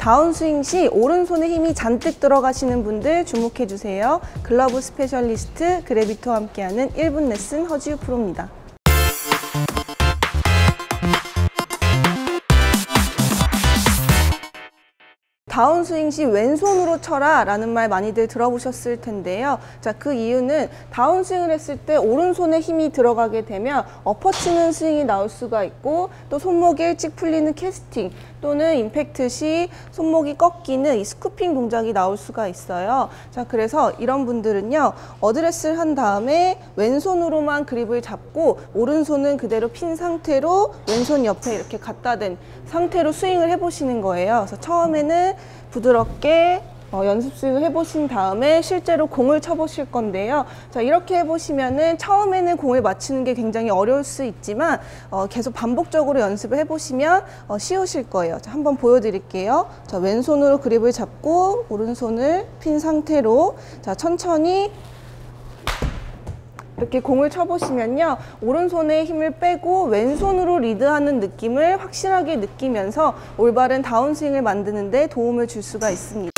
다운스윙 시 오른손에 힘이 잔뜩 들어가시는 분들 주목해 주세요. 글러브 스페셜리스트 그래비토와 함께하는 1분 레슨 허지우 프로입니다. 다운스윙 시 왼손으로 쳐라 라는 말 많이들 들어보셨을 텐데요. 자, 그 이유는 다운스윙을 했을 때 오른손에 힘이 들어가게 되면 엎어치는 스윙이 나올 수가 있고 또 손목이 일찍 풀리는 캐스팅 또는 임팩트 시 손목이 꺾이는 이 스쿠핑 동작이 나올 수가 있어요. 자, 그래서 이런 분들은요. 어드레스를 한 다음에 왼손으로만 그립을 잡고 오른손은 그대로 핀 상태로 왼손 옆에 이렇게 갖다 댄 상태로 스윙을 해보시는 거예요. 그래서 처음에는 부드럽게 어, 연습 스윙을 해보신 다음에 실제로 공을 쳐보실 건데요. 자, 이렇게 해보시면은 처음에는 공을 맞추는 게 굉장히 어려울 수 있지만 어, 계속 반복적으로 연습을 해보시면 어, 쉬우실 거예요. 자, 한번 보여드릴게요. 자, 왼손으로 그립을 잡고 오른손을 핀 상태로 자, 천천히 이렇게 공을 쳐보시면요. 오른손에 힘을 빼고 왼손으로 리드하는 느낌을 확실하게 느끼면서 올바른 다운스윙을 만드는 데 도움을 줄 수가 있습니다.